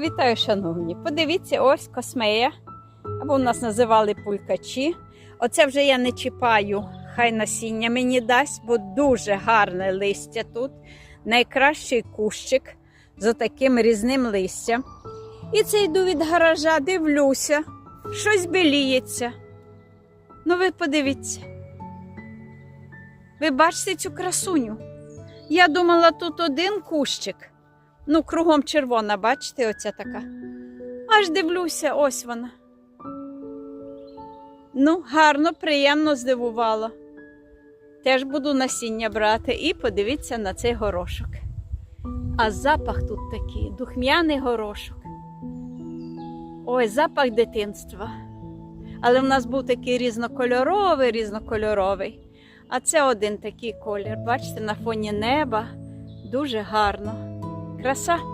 Вітаю, шановні. Подивіться, ось космея. Або в нас називали пулькачі. Оце вже я не чіпаю, хай насіння мені дасть, бо дуже гарне листя тут. Найкращий кущик з таким різним листям. І це йду від гаража, дивлюся, щось біліється. Ну, ви подивіться. Ви бачите цю красуню? Я думала, тут один кущик. Ну, кругом червона, бачите, оця така. Аж дивлюся, ось вона. Ну, гарно, приємно здивувало. Теж буду насіння брати і подивіться на цей горошок. А запах тут такий, духмяний горошок. Ой, запах дитинства. Але в нас був такий різнокольоровий, різнокольоровий. А це один такий колір. Бачите, на фоні неба дуже гарно. resah